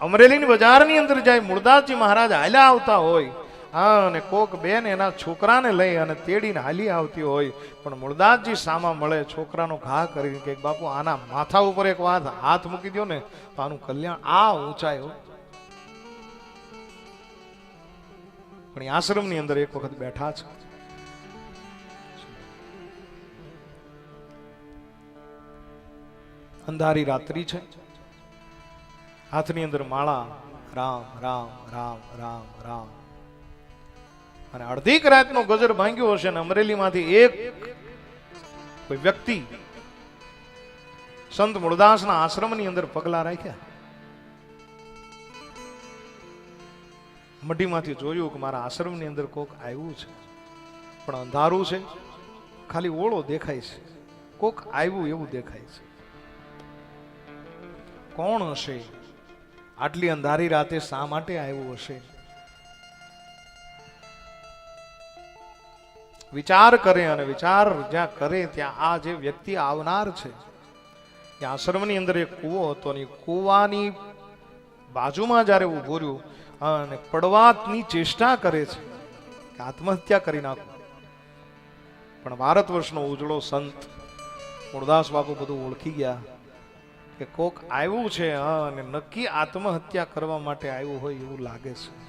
અમરેલીની બજારની અંદર જાય, મુરદાસજી મહારાજ હાલ્યા આવતા હોય. હા, અને કોક બેન એના છોકરાને લઈ અને તેડીને હાલી આવતી હોય. પણ મુરદાસજી સામા મળે, છોકરાનો ઘા કરીને કે, બાપુ, આના માથા ઉપર એક વાત, હાથ મૂકી દો ને, તો આનું કલ્યાણ આ ઊંચાઈ હો. પણ આશ્રમની અંદર એક વખત બેઠા છે. અંધારી રાત્રિ છે. હાથની અંદર માળા. રામ રામ રામ રામ રામ. અને અડધીક રાતનો ગજર ભાંગ્યો હશે ને અમરેલીમાંથી એક કોઈ વ્યક્તિ સંત મૂળદાસના આશ્રમની અંદર પગલા રાખ્યા. મઢીમાંથી જોયું કે મારા આશ્રમની અંદર કોક આવ્યું છે. પણ અંધારું છે. ખાલી ઓળો દેખાય છે. કોક આવ્યું એવું દેખાય છે. કોણ હશે? આટલી અંધારી રાતે શા માટે આવ્યું હશે? વિચાર કરે અને વિચાર જ્યાં કરે ત્યાં આ જે વ્યક્તિ આવનાર છે એ આશ્રમની અંદર એક કૂવો હતો અને કૂવાની બાજુમાં જ્યારે ઊભો રહ્યું અને પડવાતની ચેષ્ટા કરે છે આત્મહત્યા કરી નાખો. પણ ભારત વર્ષનો ઉજળો સંત મૂળદાસ બાપુ બધું ઓળખી ગયા. કે કોક આવ્યું છે અને નક્કી આત્મહત્યા કરવા માટે આવ્યું હોય એવું લાગે છે.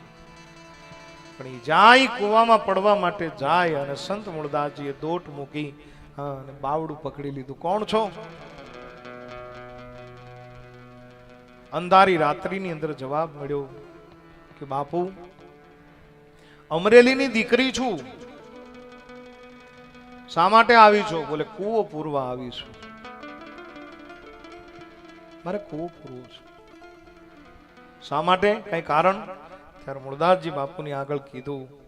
પણ એ જાય કૂવામાં પડવા માટે જાય અને સંત મૂળદાસજીએ દોટ મૂકી અને બાવડું પકડી લીધું. કોણ છો? અંધારી રાત્રિની અંદર જવાબ મળ્યો કે, બાપુ, અમરેલીની દીકરી છું. શા માટે આવી છો? બોલે, કૂવો પૂરવા આવી છું. મારે કૂવો પૂરવો છે. શા માટે? કઈ કારણ? ત્યારે મૂળદાસજી બાપુની આગળ કીધું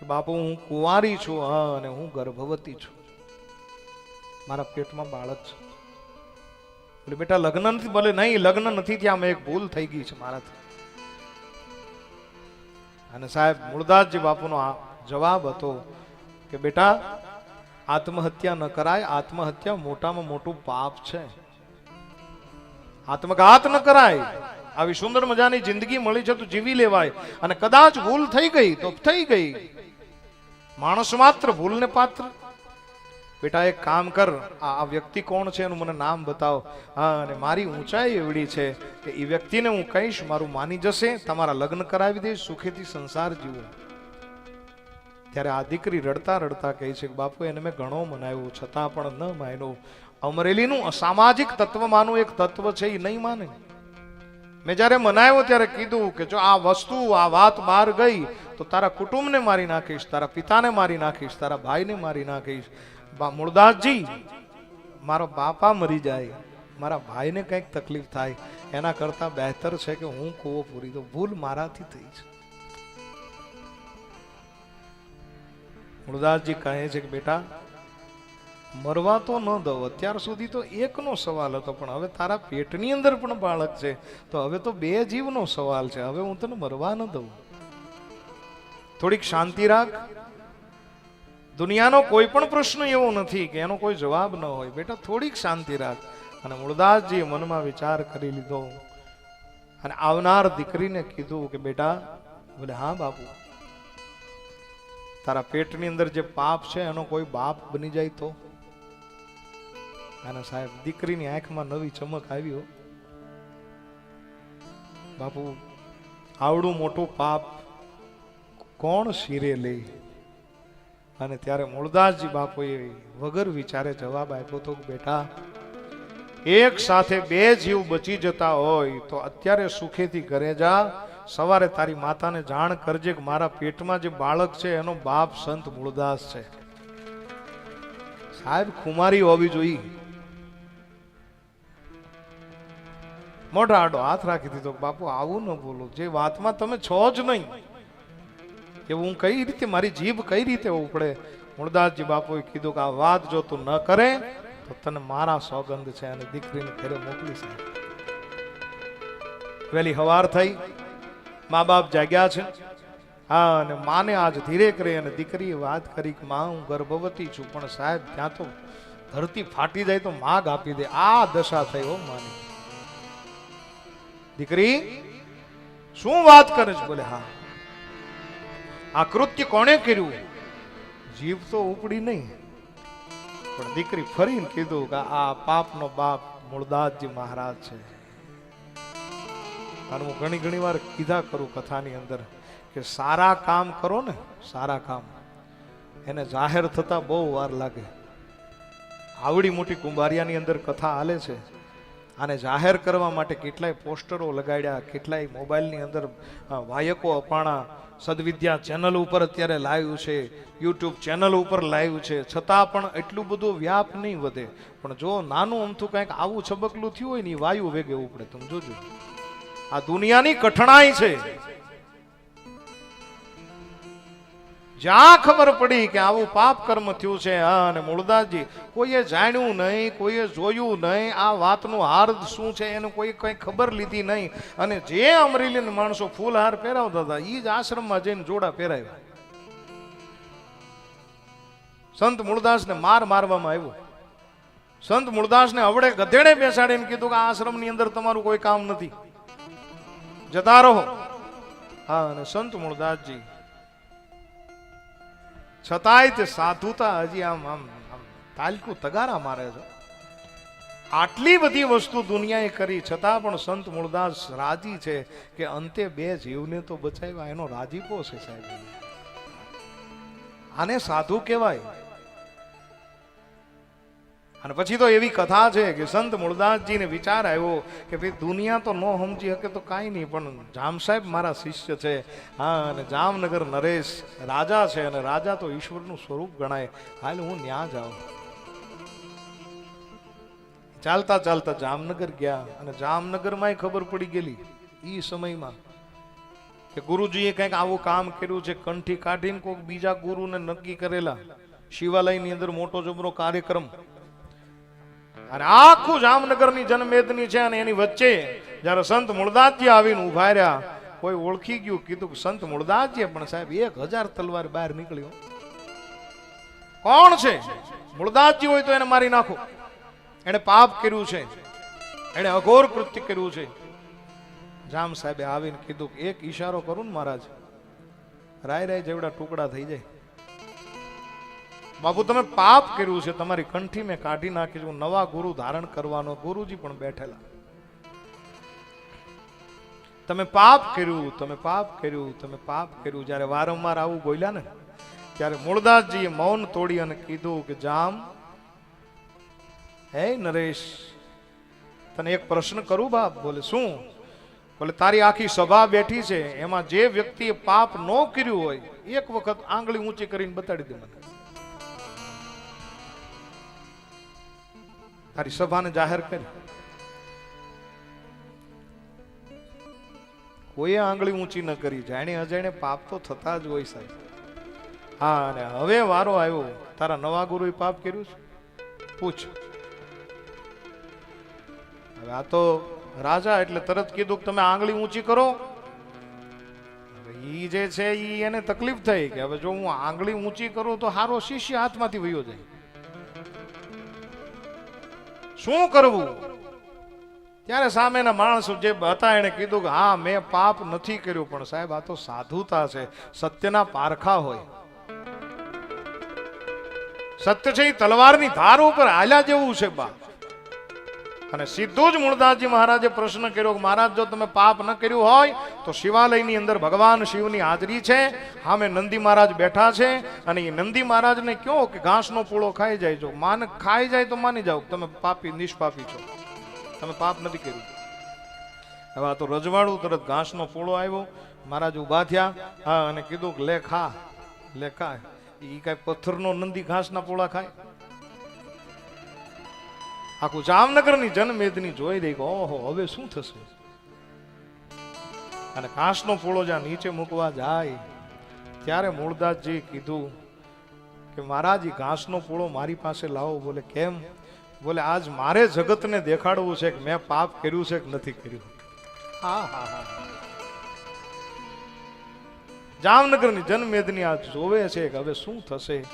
કે બાપુ, હું કુંવારી છું, હા, અને હું ગર્ભવતી છું. મારા પેટમાં બાળક છે. એટલે બેટા, લગ્ન નથી બોલે નહીં, લગ્ન નથી ત્યાં એક ભૂલ થઈ ગઈ છે મારાથી. અને સાહેબ મૂળદાસજી બાપુનો જવાબ હતો કે બેટા, આત્મહત્યા ન કરાય, આત્મહત્યા મોટામાં મોટું પાપ છે. આત્મઘાત ન કરાય. આવી સુંદર મજાની જિંદગી મળી છે તો જીવી લેવાય. અને કદાચ ભૂલ થઈ ગઈ તો થઈ ગઈ. માણસ માત્ર ભૂલને પાત્ર. બેટા, એક કામ કર. આ વ્યક્તિ કોણ છે એનું મને નામ બતાવો. હા, અને મારી ઊંચાઈ એવડી છે કે એ વ્યક્તિને હું કહીશ, મારું માની જશે, તમારા લગ્ન કરાવી દઈશ, સુખેથી સંસાર જીવો. ત્યારે આ દીકરી રડતા રડતા કહે છે કે, બાપુ, એને મેં ઘણો મનાવ્યો, છતાં પણ ન માન્યો. અમરેલીનું અસામાજિક તત્વમાંનું એક તત્વ છે એ નહીં માને. મેં જ્યારે મનાવ્યો ત્યારે કીધું કે, જો આ વસ્તુ, આ વાત બહાર ગઈ, તો તારા કુટુંબને મારી નાખીશ, તારા પિતાને મારી નાખીશ, તારા ભાઈને મારી નાખીશ. મૂળદાસજી મારો બાપા મરી જાય. મારા ભાઈને કંઈક તકલીફ થાય. એના કરતાં બહેતર છે કે હું કૂવો પૂરી દઉં. ભૂલ મારાથી થઈ છે. મૂળદાસજી કહે છે કે બેટા, મરવા તો ન દઉં, અત્યાર સુધી તો એકનો સવાલ હતો, પણ હવે તારા પેટની અંદર પણ બાળક છે, તો હવે તો બે જીવનો સવાલ છે, હવે હું તને મરવા ન દઉં. થોડીક શાંતિ રાખ. દુનિયાનો કોઈ પણ પ્રશ્ન એવો નથી કે એનો કોઈ જવાબ ન હોય. બેટા, થોડીક શાંતિ રાખ. અને મૂળદાસજીએ મનમાં વિચાર કરી લીધો. અને આવનાર દીકરીને કીધું કે બેટા, બોલે, હા બાપુ તારા પેટની અંદર જે પાપ છે, એનો કોઈ બાપ બની જાય તો? અને સાહેબ, દીકરીની આંખમાં નવી ચમક આવી હો બાપુ, આવડું મોટું પાપ કોણ શિરે લે? અને ત્યારે મૂળદાસજી બાપુએ વગર વિચારે જવાબ આપ્યો તો બેટા, એક સાથે બે જીવ બચી જતા હોય તો અત્યારે સુખેથી ઘરે જા સવારે તારી માતાને જાણ કરજે કે મારા પેટમાં જે બાળક છે, એનો બાપ સંત મૂળદાસ છે. સાહેબ ખુમારી હોવી જોઈએ. મોઢા આડો હાથ રાખી દીધો બાપુ, આવું ન બોલો. જે વાતમાં તમે છો જ નહીં. એવું હું કઈ રીતે, મારી જીભ કઈ રીતે ઉપડે? મૂળદાસજી બાપુએ કીધું કે આ વાત જો તું ન કરે, તો તને મારા સોગંદ છે, અને દીકરીને ઘરે મોકલી સાહેબ. વેલી હવાર થઈ. મા બાપ જાગ્યા છે. હા, અને માને આજ ધીરે કરી અને દીકરીએ વાત કરી કે, માં, હું ગર્ભવતી છું, પણ સાહેબ, ત્યાં તો ધરતી ફાટી જાય તો માગ આપી દે. આ દશા થઈ હો, માની. દીકરી, શું વાત કરે છે? બોલે, હા. આ કૃત્ય કોણે કર્યું? જીવ તો ઉપડી નહીં. પણ દીકરી ફરીને કીધું કે, આ પાપનો બાપ મૂળદાસજી મહારાજ છે. અને હું ઘણી ઘણી વાર કીધા કરું કથાની અંદર કે સારા કામ કરો ને, સારા કામ. એને જાહેર થતા બહુ વાર લાગે. આવડી મોટી કુંભારિયાની અંદર કથા હાલે છે. આને જાહેર કરવા માટે કેટલાય પોસ્ટરો લગાડ્યા, કેટલાય મોબાઈલની અંદર વાયકો અપાણા. સદવિદ્યા ચેનલ ઉપર અત્યારે લાઈવ છે, યુટ્યુબ ચેનલ ઉપર લાઈવ છે. છતાં પણ એટલું બધું વ્યાપ નહીં વધે. પણ જો નાનું અમથું કંઈક આવું છબકલું થયું હોય ને એ વાયુ વેગે ઉપડે. તમે જોજો. આ દુનિયાની કઠણાઈ છે. જ્યાં ખબર પડી કે આવું પાપ કર્મ થયું છે, હા, અને મૂળદાસજી કોઈએ જાણ્યું નહીં, કોઈએ જોયું નહીં, આ વાતનું હાર્દ શું છે, એનું કોઈ કંઈ ખબર લીધી નહીં. અને જે અમરેલીના માણસો ફૂલ હાર પહેરાવતા હતા એ જ આશ્રમમાં જઈને જોડા પહેરાવ્યા. સંત મૂળદાસને માર મારવામાં આવ્યો. સંત મૂળદાસને અવડે ગધેડે બેસાડીને કીધું કે આશ્રમની અંદર તમારું કોઈ કામ નથી. જતા રહો. હા, અને સંત મૂળદાસજી છતાંય તે સાધુતા હજી આમ આમ તાલકું તગારા મારે છે. આટલી બધી વસ્તુ દુનિયાએ કરી, છતાં પણ સંત મૂળદાસ રાજી છે કે અંતે બે જીવને તો બચાવ્યા. એનો રાજીપો છે સાહેબ? આને સાધુ કહેવાય. અને પછી તો એવી કથા છે કે સંત મૂળદાસજીને વિચાર આવ્યો કે ભાઈ, દુનિયા તો ન સમજી શકે તો કાંઈ નહીં, પણ જામ સાહેબ મારા શિષ્ય છે. હા, અને જામનગર નરેશ રાજા છે અને રાજા તો ઈશ્વરનું સ્વરૂપ ગણાય. હાલ હું ન્યા જાઉં. ચાલતા ચાલતા જામનગર ગયા અને જામનગરમાં ખબર પડી ગયેલી એ સમયમાં કે ગુરુજીએ કંઈક આવું કામ કર્યું છે, કંઠી કાઢીને કોઈક બીજા ગુરુને નક્કી કરેલા. શિવાલયની અંદર મોટો જબરો કાર્યક્રમ અને આખું જામનગરની જનમેદની છે અને એની વચ્ચે જ્યારે સંત મૂળદાસજી આવીને ઊભા રહ્યા, કોઈ ઓળખી ગયું, કીધું સંત મૂળદાસજી પણ સાહેબ, એક હજાર તલવાર બહાર નીકળ્યો. કોણ છે? મૂળદાસજી હોય તો એને મારી નાખો. એને પાપ કર્યું છે. એને અઘોર કૃત્ય કર્યું છે. જામ સાહેબે આવીને કીધું એક ઈશારો કરું ને મહારાજ રાય રાય જેવડા ટુકડા થઈ જાય. બાપુ, તમે પાપ કર્યું છે, તમારી કંઠી મેં કાઢી નાખી છું નવા ગુરુ ધારણ કરવાનો, ગુરુજી પણ બેઠેલા. તમે પાપ કર્યું, તમે પાપ કર્યું, તમે પાપ કર્યું. જ્યારે વારંવાર આવું બોલ્યા ને, ત્યારે મૂળદાસજીએ મૌન તોડી અને કીધું કે, જામ, હે નરેશ, તને એક પ્રશ્ન કરું બાપ? બોલે, શું? બોલે, તારી આખી સભા બેઠી છે, એમાં જે વ્યક્તિએ પાપ ન કર્યું હોય, એક વખત આંગળી ઊંચી કરીને બતાડી દે મને. તારી સભાને જાહેર કરી. કોઈએ આંગળી ઊંચી ન કરી, જાણે અજાણે પાપ તો થતા જ હોય સાહેબ. હા, અને હવે વારો આવ્યો. તારા નવા ગુરુએ પાપ કર્યું છે? પૂછ. હવે આ તો રાજા એટલે તરત કીધું કે તમે આંગળી ઊંચી કરો. ઈ જે છે ઈ એને તકલીફ થઈ કે હવે જો હું આંગળી ઊંચી કરું તો હારો શિષ્ય હાથમાંથી વયો જાય. શું કરવું? ત્યારે સામેના માણસો જે હતા એને કીધું કે, હા, મેં પાપ નથી કર્યું, પણ સાહેબ, આ તો સાધુતા છે. સત્યના પારખા હોય. સત્ય છે એ તલવારની ધાર ઉપર આલ્યા જેવું છે બા. અને સીધું જ મૂળદાસજી મહારાજે પ્રશ્ન કર્યો કે મહારાજ, જો તમે પાપ ન કર્યું હોય, તો શિવાલયની અંદર ભગવાન શિવની હાજરી છે. સામે નંદી મહારાજ બેઠા છે અને એ નંદી મહારાજને કહો કે ઘાસનો પૂળો ખાઈ જાય. જો માન ખાઈ જાય તો માની જાઓ તમે પાપી, નિષ્પાપી છો. તમે પાપ નથી કર્યું. હવે આ તો રજવાડું તરત ઘાસનો પૂળો આવ્યો. મહારાજ ઊભા થયા. હા, અને કીધું કે લે ખા લે ખા. એ કાંઈ પથ્થરનો નંદી ઘાસના પૂળા ખાય. આખું જામનગરની જનમેદની જોઈ દઈ ઓહો, હવે શું થશે? અને કાંસનો ફોળો જ્યાં નીચે મૂકવા જાય, ત્યારે મૂળદાસજી કીધું કે, મહારાજ, ઘાસનો ફોળો મારી પાસે લાવો. બોલે, કેમ? બોલે, આજ મારે જગતને દેખાડવું છે કે મેં પાપ કર્યું છે કે નથી કર્યું? હા હા હા. જામનગરની જનમેદની આજ જોવે છે કે હવે શું થશે?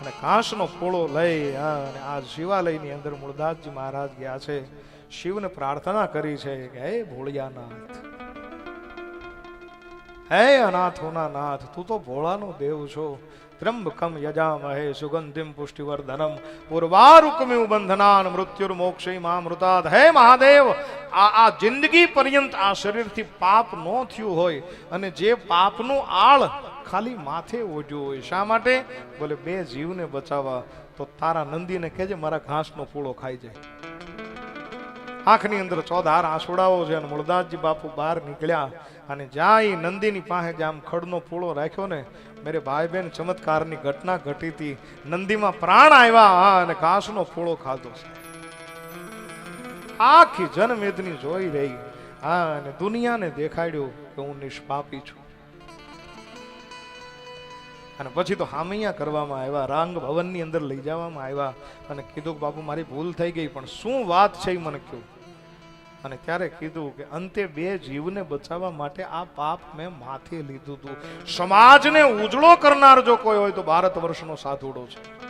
અને કાંસનો પોળો લઈ અને આ શિવાલયની અંદર મૂળદાસજી મહારાજ ગયા છે. શિવને પ્રાર્થના કરી છે કે હે ભોળિયાનાથ, હે અનાથોના નાથ, તું તો ભોળાનો દેવ છો. ત્રંબકમ યજામહે સુગંધિમ પુષ્ટિવર્ધનમ ઉર્વારુકમિવ બંધનાન, મૃત્યુર મોક્ષય મામૃતાદ હે મહાદેવ, આ આ જિંદગી પર્યંત આ શરીરથી પાપ ન થયું હોય અને જે પાપનું આળ ખાલી માથે ઓઢ્યું હોય, શા માટે? બોલે, બે જીવને બચાવવા. તો તારા નંદીને કહેજે, મારા ઘાસનો ફૂળો ખાઈ જાય. આંખની અંદર ચોધાર આંસુડાઓ છે અને મૂળદાસજી બાપુ બહાર નીકળ્યા અને જ્યાં એ નંદીની પાસે જ આમ ખડનો ફૂળો રાખ્યો ને, મેરે ભાઈ બહેન ચમત્કારની ઘટના ઘટી હતી. નંદીમાં પ્રાણ આવ્યા અને ઘાસનો ફૂળો ખાધો છે. આખી જનમેદની જોઈ રહી. હા, અને દુનિયાને દેખાડ્યું કે હું નિષ્પાપી છું. અને પછી તો હામૈયા કરવામાં આવ્યા રાંગ ભવનની અંદર લઈ જવામાં આવ્યા અને કીધું કે, બાપુ, મારી ભૂલ થઈ ગઈ, પણ શું વાત છે એ મને કહ્યું અને ત્યારે કીધું કે, અંતે બે જીવને બચાવવા માટે આ પાપ મેં માથે લીધું હતું સમાજને ઉજળો કરનાર જો કોઈ હોય તો ભારત વર્ષનો સાધુડો છે.